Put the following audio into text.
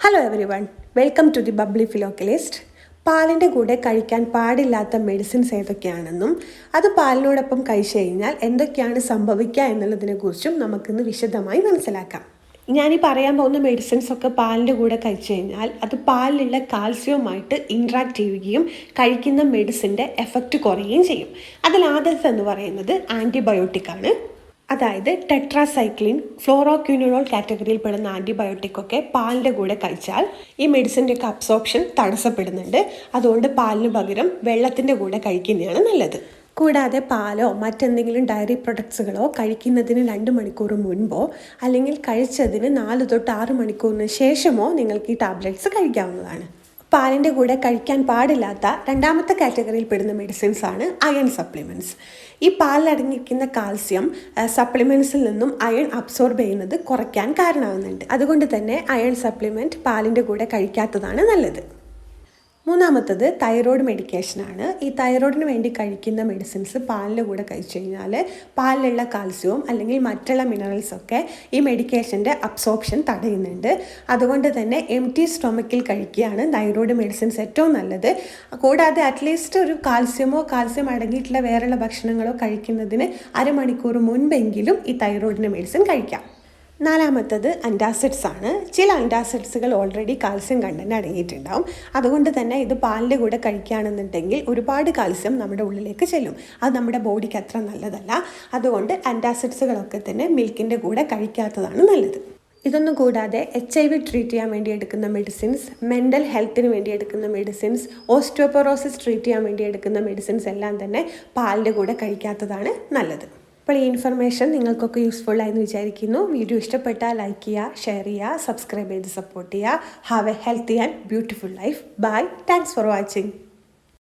Hello everyone welcome to the bubbly philocalist പാലിന്റെ കൂടെ കഴിക്കാൻ പാടില്ലാത്ത മെഡിസിൻസ് ഏതൊക്കെയാണെന്നും അത് പാലിനോടൊപ്പം കഴിച്ചു കഴിഞ്ഞാൽ എന്തൊക്കെയാണ് സംഭവിക്കുക എന്നുള്ളതിനെക്കുറിച്ചും നമുക്കിന്ന് വിശദമായി മനസ്സിലാക്കാം. ഞാൻ ഈ പറയാൻ പോകുന്ന മെഡിസിൻസ് ഒക്കെ പാലിന്റെ കൂടെ കഴിച്ചു കഴിഞ്ഞാൽ അത് പാലിലുള്ള കാൽസ്യവുമായിട്ട് ഇൻട്രാക്ട് ചെയ്യുകയും കഴിക്കുന്ന മെഡിസിന്റെ എഫക്റ്റ് കുറയുകയും ചെയ്യും. അതിൽ ആദ്യത്തെ എന്ന് പറയുന്നത് ആന്റിബയോട്ടിക് ആണ്. അതായത് ടെട്രാസൈക്ലിൻ ഫ്ലോറോക്യൂനോൾ കാറ്റഗറിയിൽ പെടുന്ന ആന്റിബയോട്ടിക് ഒക്കെ പാലിന്റെ കൂടെ കഴിച്ചാൽ ഈ മെഡിസിന്റെ ഒക്കെ അബ്സോർപ്ഷൻ തടസ്സപ്പെടുന്നുണ്ട്. അതുകൊണ്ട് പാലിന് പകരം വെള്ളത്തിന്റെ കൂടെ കഴിക്കുന്നതാണ് നല്ലത്. കൂടാതെ പാലോ മറ്റെന്തെങ്കിലും ഡയറി പ്രൊഡക്ട്സുകളോ കഴിക്കുന്നതിന് രണ്ട് മണിക്കൂർ മുൻപോ അല്ലെങ്കിൽ കഴിച്ചതിന് നാല് തൊട്ട് ആറ് മണിക്കൂറിന് ശേഷമോ നിങ്ങൾക്ക് ഈ ടാബ്ലറ്റ്സ് കഴിക്കാവുന്നതാണ്. പാലിന്റെ കൂടെ കഴിക്കാൻ പാടില്ലാത്ത രണ്ടാമത്തെ കാറ്റഗറിയിൽ പെടുന്ന മെഡിസിൻസ് ആണ് അയൺ സപ്ലിമെന്റ്സ് ഈ പാലിലടങ്ങിയിരിക്കുന്ന കാൽസ്യം സപ്ലിമെന്റ്സിൽ നിന്നും അയൺ അബ്സോർബ് ചെയ്യുന്നത് കുറയ്ക്കാൻ കാരണമാകുന്നുണ്ട് അതുകൊണ്ട് തന്നെ അയൺ സപ്ലിമെന്റ് പാലിന്റെ കൂടെ കഴിക്കാത്തതാണ് നല്ലത്. മൂന്നാമത്തത് തൈറോയ്ഡ് മെഡിക്കേഷനാണ് ഈ തൈറോയിഡിന് വേണ്ടി കഴിക്കുന്ന മെഡിസിൻസ് പാലിന്റെ കൂടെ കഴിച്ചു കഴിഞ്ഞാൽ പാലിലുള്ള കാൽസ്യവും അല്ലെങ്കിൽ മറ്റുള്ള മിനറൽസൊക്കെ ഈ മെഡിക്കേഷന്റെ അബ്സോർപ്ഷൻ തടയുന്നുണ്ട്. അതുകൊണ്ട് തന്നെ എം ടി സ്റ്റൊമക്കിൽ കഴിക്കുകയാണ് തൈറോയ്ഡ് മെഡിസിൻസ് ഏറ്റവും നല്ലത്. കൂടാതെ അറ്റ്ലീസ്റ്റ് ഒരു കാൽസ്യമോ കാൽസ്യം അടങ്ങിയിട്ടുള്ള വേറെയുള്ള ഭക്ഷണങ്ങളോ കഴിക്കുന്നതിന് അരമണിക്കൂർ മുൻപെങ്കിലും ഈ തൈറോയിഡിന്റെ മെഡിസിൻ കഴിക്കാം. നാലാമത്തത് അന്റാസിഡ്സ് ആണ്. ചില അന്റാസിഡ്സുകൾ ഓൾറെഡി കാൽസ്യം കണ്ടന്റ് അടങ്ങിയിട്ടുണ്ടാവും. അതുകൊണ്ട് തന്നെ ഇത് പാലിന്റെ കൂടെ കഴിക്കുകയാണെന്നുണ്ടെങ്കിൽ ഒരുപാട് കാൽസ്യം നമ്മുടെ ഉള്ളിലേക്ക് ചെല്ലും. അത് നമ്മുടെ ബോഡിക്ക് അത്ര നല്ലതല്ല. അതുകൊണ്ട് അന്റാസിഡ്സുകളൊക്കെ തന്നെ മിൽക്കിന്റെ കൂടെ കഴിക്കാത്തതാണ് നല്ലത്. ഇതൊന്നും കൂടാതെ എച്ച് ഐ വി ട്രീറ്റ് ചെയ്യാൻ വേണ്ടി എടുക്കുന്ന മെഡിസിൻസ് മെന്റൽ ഹെൽത്തിന് വേണ്ടി എടുക്കുന്ന മെഡിസിൻസ് ഓസ്റ്റോപൊറോസിസ് ട്രീറ്റ് ചെയ്യാൻ വേണ്ടി എടുക്കുന്ന മെഡിസിൻസ് എല്ലാം തന്നെ പാലിന്റെ കൂടെ കഴിക്കാത്തതാണ് നല്ലത്. അപ്പോൾ ഈ ഇൻഫർമേഷൻ നിങ്ങൾക്കൊക്കെ യൂസ്ഫുൾ ആയെന്ന് വിചാരിക്കുന്നു. വീഡിയോ ഇഷ്ടപ്പെട്ടാൽ ലൈക്ക് ചെയ്യുക ഷെയർ ചെയ്യുക സബ്സ്ക്രൈബ് ചെയ്ത് സപ്പോർട്ട് ചെയ്യുക. Have a healthy and beautiful life bye thanks for watching